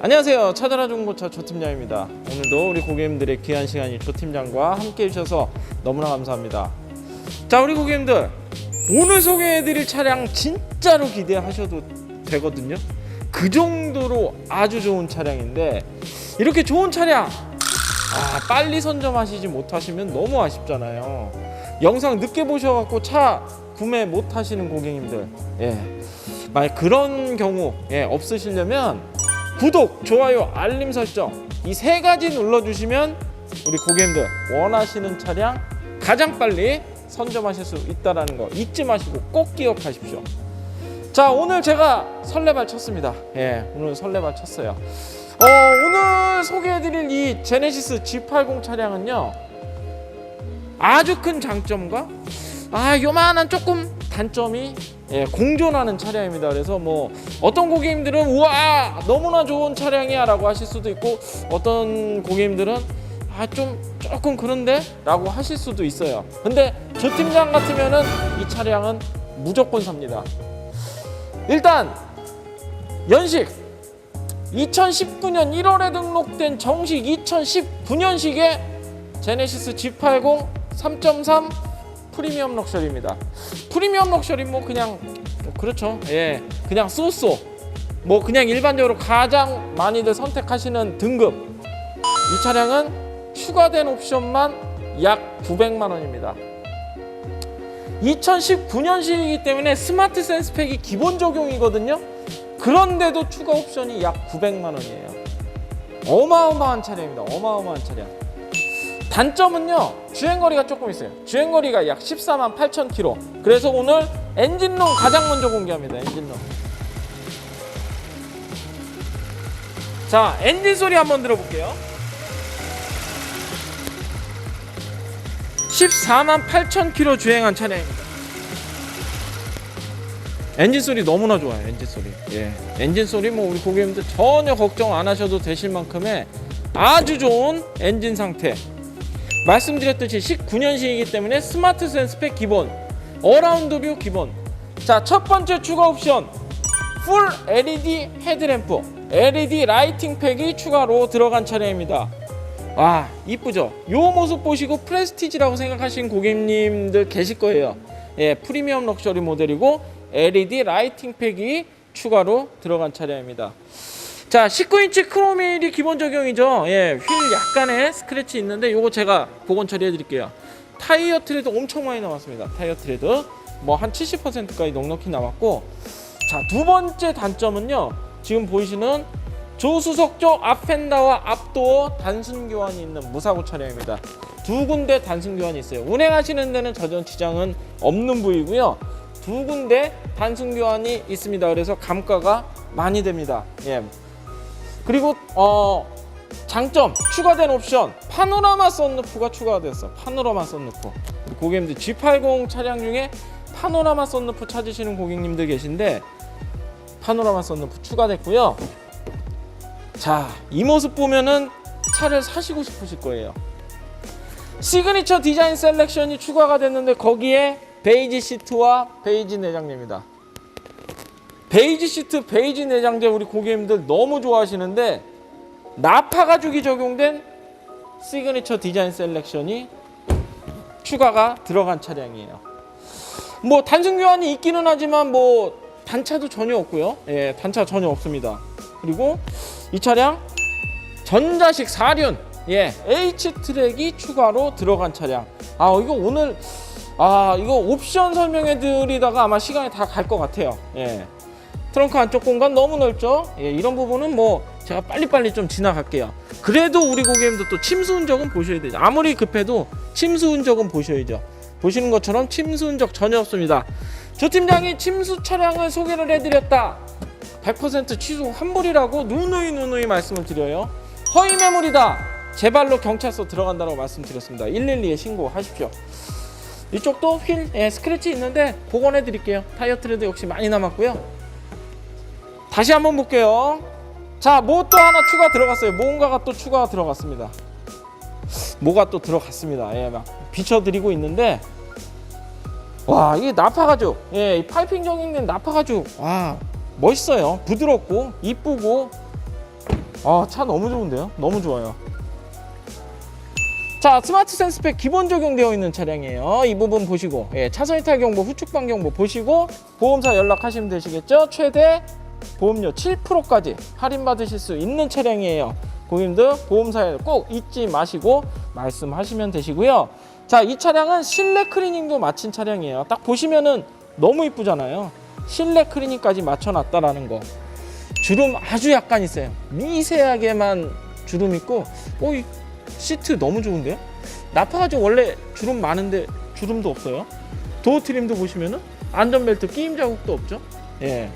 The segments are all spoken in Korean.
안녕하세요. 차다라 중고차 조 팀장입니다. 오늘도 우리 고객님들의 귀한 시간이 조 팀장과 함께 해주셔서 너무나 감사합니다. 자, 우리 고객님들 오늘 소개해드릴 차량 진짜로 기대하셔도 되거든요. 그 정도로 아주 좋은 차량인데 이렇게 좋은 차량 아, 빨리 선점하시지 못하시면 너무 아쉽잖아요. 영상 늦게 보셔갖고 차 구매 못하시는 고객님들, 예, 만약 그런 경우 예, 없으시려면 구독, 좋아요, 알림 설정 이 세 가지 눌러주시면 우리 고객님들 원하시는 차량 가장 빨리 선점하실 수 있다라는 거 잊지 마시고 꼭 기억하십시오. 자 오늘 제가 설레발 쳤습니다. 예, 오늘 설레발 쳤어요. 어, 오늘 소개해드릴 이 제네시스 G80 차량은요 아주 큰 장점과 아 요만한 조금 단점이 예, 공존하는 차량입니다. 그래서 뭐 어떤 고객님들은 우와 너무나 좋은 차량이야라고 하실 수도 있고 어떤 고객님들은 아 좀 조금 그런데 라고 하실 수도 있어요. 근데 조 팀장 같으면은 이 차량은 무조건 삽니다. 일단 연식 2019년 1월에 등록된 정식 2019년식의 제네시스 G80 3.3 프리미엄 럭셔리입니다. 프리미엄 럭셔리 뭐 그냥 뭐 그렇죠. 예, 그냥 쏘쏘. 뭐 그냥 일반적으로 가장 많이들 선택하시는 등급. 이 차량은 추가된 옵션만 약 900만 원입니다. 2019년식이기 때문에 스마트 센스 팩이 기본 적용이거든요. 그런데도 추가 옵션이 약 900만 원이에요. 어마어마한 차량입니다. 어마어마한 차량. 단점은요 주행거리가 조금 있어요. 주행거리가 약 14만 8천 킬로. 그래서 오늘 엔진룸 가장 먼저 공개합니다 엔진룸. 자 엔진 소리 한번 들어볼게요. 14만 8천 킬로 주행한 차량입니다. 엔진 소리 너무나 좋아요 엔진 소리. 예 엔진 소리 뭐 우리 고객님들 전혀 걱정 안 하셔도 되실 만큼의 아주 좋은 엔진 상태 말씀드렸듯이 19년식이기 때문에 스마트 센스팩 기본, 어라운드 뷰 기본. 자, 첫 번째 추가 옵션. 풀 LED 헤드램프, LED 라이팅 팩이 추가로 들어간 차량입니다. 와, 이쁘죠? 요 모습 보시고 프레스티지라고 생각하시는 고객님들 계실 거예요. 예, 프리미엄 럭셔리 모델이고 LED 라이팅 팩이 추가로 들어간 차량입니다. 자, 19인치 크로밀이 기본 적용이죠. 예, 휠 약간의 스크래치 있는데 요거 제가 복원 처리해 드릴게요. 타이어 트레드 엄청 많이 남았습니다. 타이어 트레드 뭐 한 70%까지 넉넉히 남았고 자, 두 번째 단점은요. 지금 보이시는 조수석 쪽 앞펜다와 앞도어 단순 교환이 있는 무사고 차량입니다. 두 군데 단순 교환이 있어요. 운행하시는 데는 전혀 지장은 없는 부위고요. 두 군데 단순 교환이 있습니다. 그래서 감가가 많이 됩니다. 예, 그리고 어 장점 추가된 옵션 파노라마 썬루프가 추가됐어 파노라마 썬루프. 고객님들 G80 차량 중에 파노라마 썬루프 찾으시는 고객님들 계신데 파노라마 썬루프 추가됐고요. 자 이 모습 보면은 차를 사시고 싶으실 거예요. 시그니처 디자인 셀렉션이 추가가 됐는데 거기에 베이지 시트와 베이지 내장재입니다 베이지 시트, 베이지 내장재 우리 고객님들 너무 좋아하시는데 나파 가죽이 적용된 시그니처 디자인 셀렉션이 추가가 들어간 차량이에요. 뭐 단순 교환이 있기는 하지만 뭐 단차도 전혀 없고요. 예, 단차 전혀 없습니다. 그리고 이 차량 전자식 4륜 예, H 트랙이 추가로 들어간 차량. 아, 이거 오늘 아, 이거 옵션 설명해 드리다가 아마 시간이 다 갈 것 같아요. 예. 트렁크 안쪽 공간 너무 넓죠? 예, 이런 부분은 뭐 제가 빨리빨리 좀 지나갈게요. 그래도 우리 고객님들 또 침수 흔적은 보셔야 되죠. 아무리 급해도 침수 흔적은 보셔야죠. 보시는 것처럼 침수 흔적 전혀 없습니다. 조 팀장이 침수 차량을 소개를 해드렸다. 100% 취소 환불이라고 누누이 누누이 말씀을 드려요. 허위 매물이다. 제발로 경찰서 들어간다고 말씀드렸습니다. 112에 신고하십시오. 이쪽도 휠 예, 스크래치 있는데 복원해 드릴게요. 타이어 트레드 역시 많이 남았고요. 다시 한번 볼게요. 자, 뭐 또 하나 추가 들어갔어요. 뭔가가 또 추가가 들어갔습니다. 뭐가 또 들어갔습니다. 예, 막 비춰드리고 있는데, 와, 이게 나파 가죽. 예, 이 파이핑 적용된 나파 가죽. 와, 멋있어요. 부드럽고, 이쁘고, 아, 차 너무 좋은데요? 너무 좋아요. 자, 스마트 센스팩 기본 적용되어 있는 차량이에요. 이 부분 보시고, 예, 차선 이탈 경보, 후측 방 경보 보시고 보험사 연락하시면 되시겠죠? 최대 보험료 7%까지 할인 받으실 수 있는 차량이에요. 고객님들 보험사에 꼭 잊지 마시고 말씀하시면 되시고요. 자, 이 차량은 실내 클리닝도 마친 차량이에요. 딱 보시면은 너무 이쁘잖아요. 실내 클리닝까지 맞춰놨다라는 거. 주름 아주 약간 있어요. 미세하게만 주름 있고, 어, 이 시트 너무 좋은데요? 나파가 좀 원래 주름 많은데 주름도 없어요. 도어 트림도 보시면은 안전벨트 끼임 자국도 없죠? 예.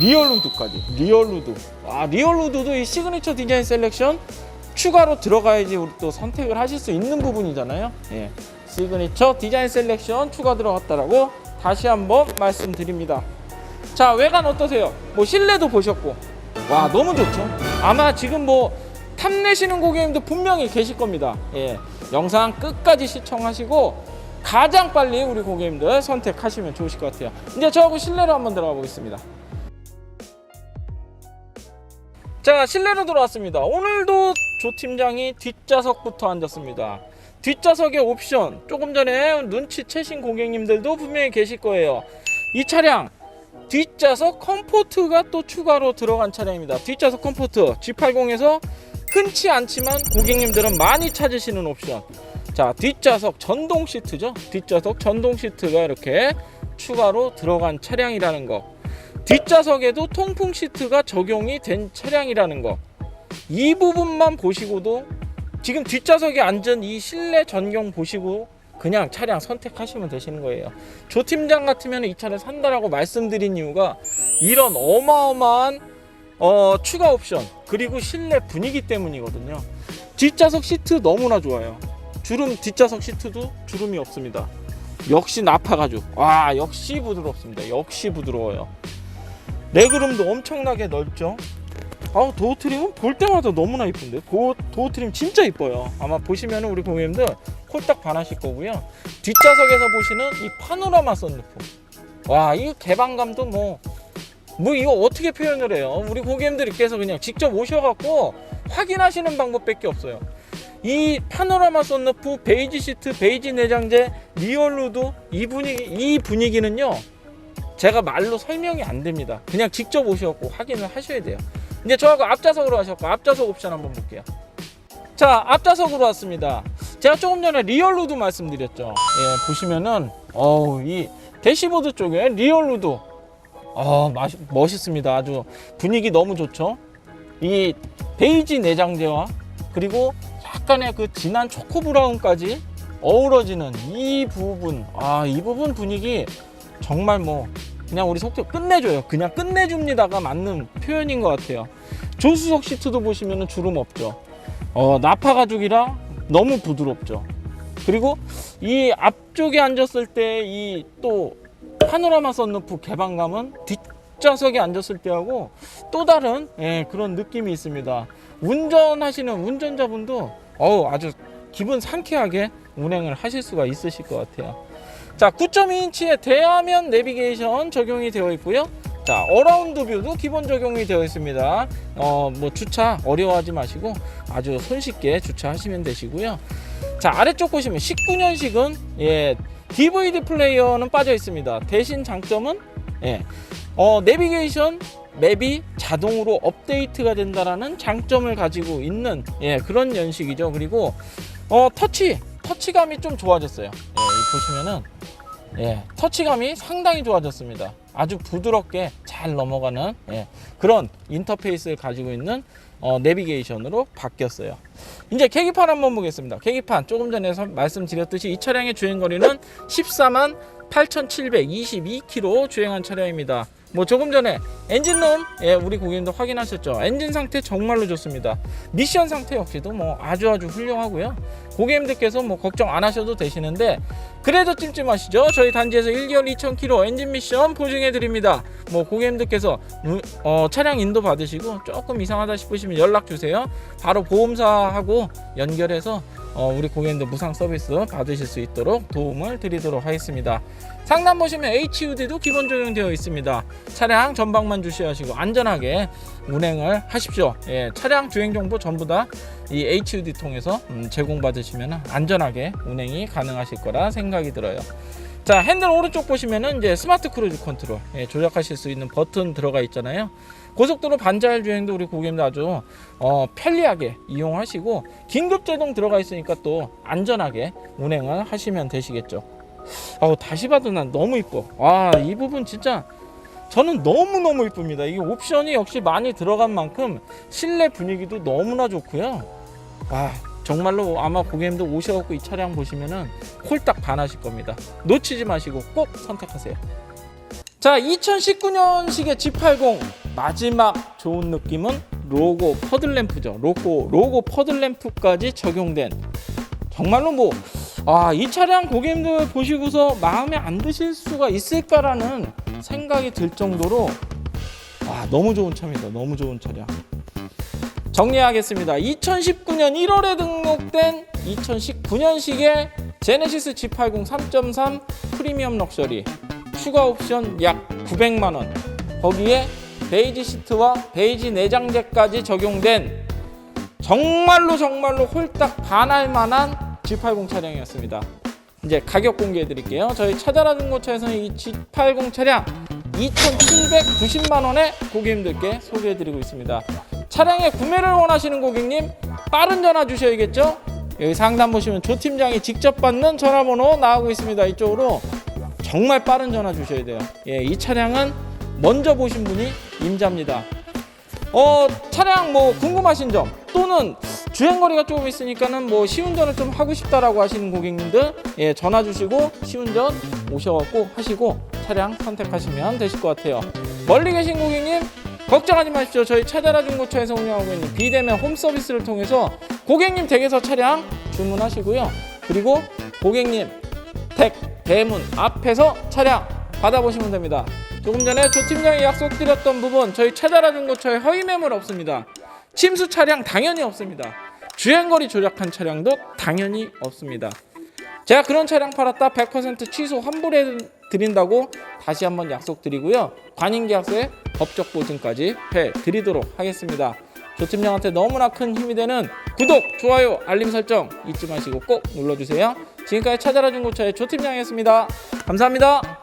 리얼 루드까지. 리얼 루드. 아, 리얼 루드도 이 시그니처 디자인 셀렉션 추가로 들어가야지 우리 또 선택을 하실 수 있는 부분이잖아요. 예. 시그니처 디자인 셀렉션 추가 들어갔다라고 다시 한번 말씀드립니다. 자 외관 어떠세요? 뭐 실내도 보셨고 와 너무 좋죠. 아마 지금 뭐 탐내시는 고객님도 분명히 계실 겁니다. 예, 영상 끝까지 시청하시고 가장 빨리 우리 고객님들 선택하시면 좋으실 것 같아요. 이제 저하고 실내로 한번 들어가 보겠습니다. 자 실내로 들어왔습니다. 오늘도 조 팀장이 뒷좌석부터 앉았습니다. 뒷좌석의 옵션 조금 전에 눈치채신 고객님들도 분명히 계실 거예요. 이 차량 뒷좌석 컴포트가 또 추가로 들어간 차량입니다. 뒷좌석 컴포트 G80에서 흔치 않지만 고객님들은 많이 찾으시는 옵션. 자, 뒷좌석 전동 시트죠. 뒷좌석 전동 시트가 이렇게 추가로 들어간 차량이라는 거. 뒷좌석에도 통풍 시트가 적용이 된 차량이라는 거. 이 부분만 보시고도 지금 뒷좌석에 앉은 이 실내 전경 보시고 그냥 차량 선택하시면 되시는 거예요. 조 팀장 같으면 이 차를 산다라고 말씀드린 이유가 이런 어마어마한 어, 추가 옵션 그리고 실내 분위기 때문이거든요. 뒷좌석 시트 너무나 좋아요. 주름 뒷좌석 시트도 주름이 없습니다. 역시 나파 가죽. 와 역시 부드럽습니다. 역시 부드러워요. 레그룸도 엄청나게 넓죠. 아 도어 트림은 볼 때마다 너무나 이쁜데 도어, 도어 트림 진짜 이뻐요. 아마 보시면 우리 고객님들 홀딱 반하실 거고요. 뒷좌석에서 보시는 이 파노라마 썬루프. 와, 이 개방감도 뭐, 뭐 이거 어떻게 표현을 해요? 우리 고객님들께서 그냥 직접 오셔갖고 확인하시는 방법밖에 없어요. 이 파노라마 썬루프, 베이지 시트, 베이지 내장재, 리얼루드 이 분위기, 이 분위기는요. 제가 말로 설명이 안 됩니다. 그냥 직접 오셔갖고 확인을 하셔야 돼요. 이제 저하고 앞좌석으로 하셨고 앞좌석 옵션 한번 볼게요. 자, 앞좌석으로 왔습니다. 제가 조금 전에 리얼루드 말씀드렸죠. 예, 보시면은 어우 이 대시보드 쪽에 리얼루드 어 마시, 멋있습니다. 아주 분위기 너무 좋죠. 이 베이지 내장재와 그리고 약간의 그 진한 초코 브라운까지 어우러지는 이 부분 아 이 부분 분위기 정말 뭐 그냥 우리 속도 끝내줘요. 그냥 끝내줍니다가 맞는 표현인 것 같아요. 조수석 시트도 보시면은 주름 없죠. 어, 나파 가죽이라 너무 부드럽죠. 그리고 이 앞쪽에 앉았을 때 이 또 파노라마 썬루프 개방감은 뒷좌석에 앉았을 때하고 또 다른 예, 그런 느낌이 있습니다. 운전하시는 운전자분도 어우 아주 기분 상쾌하게 운행을 하실 수가 있으실 것 같아요. 자, 9.2인치의 대화면 내비게이션 적용이 되어 있고요. 자, 어라운드 뷰도 기본 적용이 되어 있습니다. 어, 뭐 주차 어려워하지 마시고 아주 손쉽게 주차하시면 되시고요. 자, 아래쪽 보시면 19년식은 예, DVD 플레이어는 빠져 있습니다. 대신 장점은 예, 어, 내비게이션 맵이 자동으로 업데이트가 된다라는 장점을 가지고 있는 예, 그런 연식이죠. 그리고 어, 터치 터치감이 좀 좋아졌어요. 보시면은 예, 터치감이 상당히 좋아졌습니다. 아주 부드럽게 잘 넘어가는 예, 그런 인터페이스를 가지고 있는 어, 내비게이션으로 바뀌었어요. 이제 계기판 한번 보겠습니다. 계기판 조금 전에 서- 말씀드렸듯이 이 차량의 주행거리는 14만 8,722km 주행한 차량입니다. 뭐 조금 전에 엔진룸 예, 우리 고객님도 확인하셨죠. 엔진 상태 정말로 좋습니다. 미션 상태 역시도 뭐 아주 아주 훌륭하고요. 고객님들께서 뭐 걱정 안 하셔도 되시는데 그래도 찜찜하시죠? 저희 단지에서 1개월 2,000km 엔진 미션 보증해 드립니다. 뭐 고객님들께서 우- 어, 차량 인도 받으시고 조금 이상하다 싶으시면 연락 주세요. 바로 보험사하고 연결해서 어, 우리 고객님들 무상 서비스 받으실 수 있도록 도움을 드리도록 하겠습니다. 상단 보시면 HUD도 기본 적용되어 있습니다. 차량 전방만 주시하시고 안전하게 운행을 하십시오. 예, 차량 주행 정보 전부 다 이 HUD 통해서 음, 제공받으시면 안전하게 운행이 가능하실 거라 생각이 들어요. 자 핸들 오른쪽 보시면은 이제 스마트 크루즈 컨트롤 예, 조작하실 수 있는 버튼 들어가 있잖아요. 고속도로 반자율 주행도 우리 고객님들 아주 어, 편리하게 이용하시고 긴급 제동 들어가 있으니까 또 안전하게 운행을 하시면 되시겠죠. 아우 다시 봐도 난 너무 이뻐. 와 이 부분 진짜 저는 너무 너무 이쁩니다. 이게 옵션이 역시 많이 들어간 만큼 실내 분위기도 너무나 좋고요. 와 정말로 아마 고객님들 오셔갖고 이 차량 보시면은 홀딱 반하실 겁니다. 놓치지 마시고 꼭 선택하세요. 자, 2019년식의 G80 마지막 좋은 느낌은 로고 퍼들램프죠. 로고 로고 퍼들램프까지 적용된 정말로 뭐 아, 이 차량 고객님들 보시고서 마음에 안 드실 수가 있을까라는 생각이 들 정도로 와, 너무 좋은 차입니다. 너무 좋은 차량. 정리하겠습니다. 2019년 1월에 등록된 2019년식의 제네시스 G80 3.3 프리미엄 럭셔리 추가 옵션 약 900만 원. 거기에 베이지 시트와 베이지 내장재까지 적용된 정말로 정말로 홀딱 반할 만한 G80 차량이었습니다. 이제 가격 공개해 드릴게요. 저희 차자라 중고차에서는 이 G80 차량 2,790만 원에 고객님들께 소개해 드리고 있습니다. 차량의 구매를 원하시는 고객님 빠른 전화 주셔야겠죠? 여기 상담 보시면 조 팀장이 직접 받는 전화번호 나오고 있습니다. 이쪽으로 정말 빠른 전화 주셔야 돼요. 예, 이 차량은 먼저 보신 분이 임자입니다. 어, 차량 뭐 궁금하신 점 또는 주행 거리가 조금 있으니까는 뭐 시운전을 좀 하고 싶다라고 하시는 고객님들 예, 전화 주시고 시운전 오셔갖고 하시고 차량 선택하시면 되실 것 같아요. 멀리 계신 고객님 걱정하지 마십시오. 저희 차자라 중고차에서 운영하고 있는 비대면 홈 서비스를 통해서 고객님 댁에서 차량 주문하시고요. 그리고 고객님 댁 대문 앞에서 차량 받아보시면 됩니다. 조금 전에 조 팀장이 약속드렸던 부분 저희 차자라 중고차에 허위 매물 없습니다. 침수 차량 당연히 없습니다. 주행거리 조작한 차량도 당연히 없습니다. 제가 그런 차량 팔았다 100% 취소 환불해 드린다고 다시 한번 약속드리고요. 관인계약서에 법적 보증까지 해 드리도록 하겠습니다. 조 팀장한테 너무나 큰 힘이 되는 구독, 좋아요, 알림 설정 잊지 마시고 꼭 눌러주세요. 지금까지 찾아라 중고차의 조 팀장이었습니다. 감사합니다.